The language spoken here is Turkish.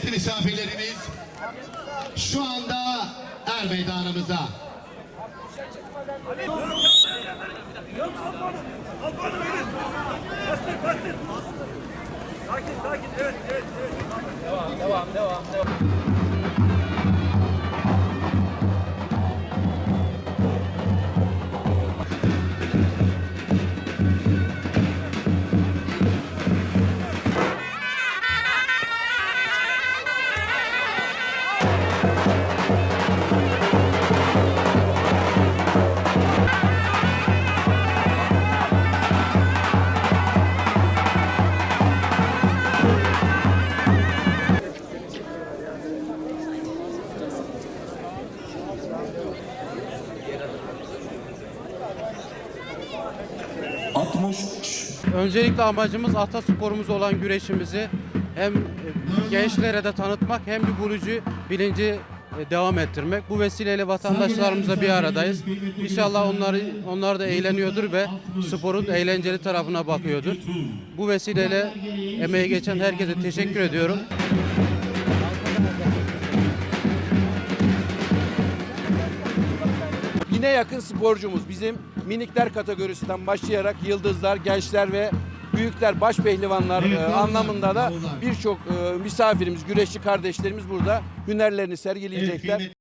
Kıymetli misafirlerimiz şu anda Er Meydanımıza Sakin sakin evet evet evet. Öncelikle amacımız atasporumuz olan güreşimizi hem gençlere de tanıtmak hem bir bulucu bilinci e, devam ettirmek. Bu vesileyle vatandaşlarımızla bir aradayız. İnşallah onlar onlar da eğleniyordur ve sporun eğlenceli tarafına bakıyordur. Bu vesileyle emeği geçen herkese teşekkür ediyorum. Bine yakın sporcumuz. Bizim minikler kategorisinden başlayarak yıldızlar, gençler ve büyükler, baş pehlivanlar e, anlamında da birçok e, misafirimiz, güreşçi kardeşlerimiz burada hünerlerini sergileyecekler.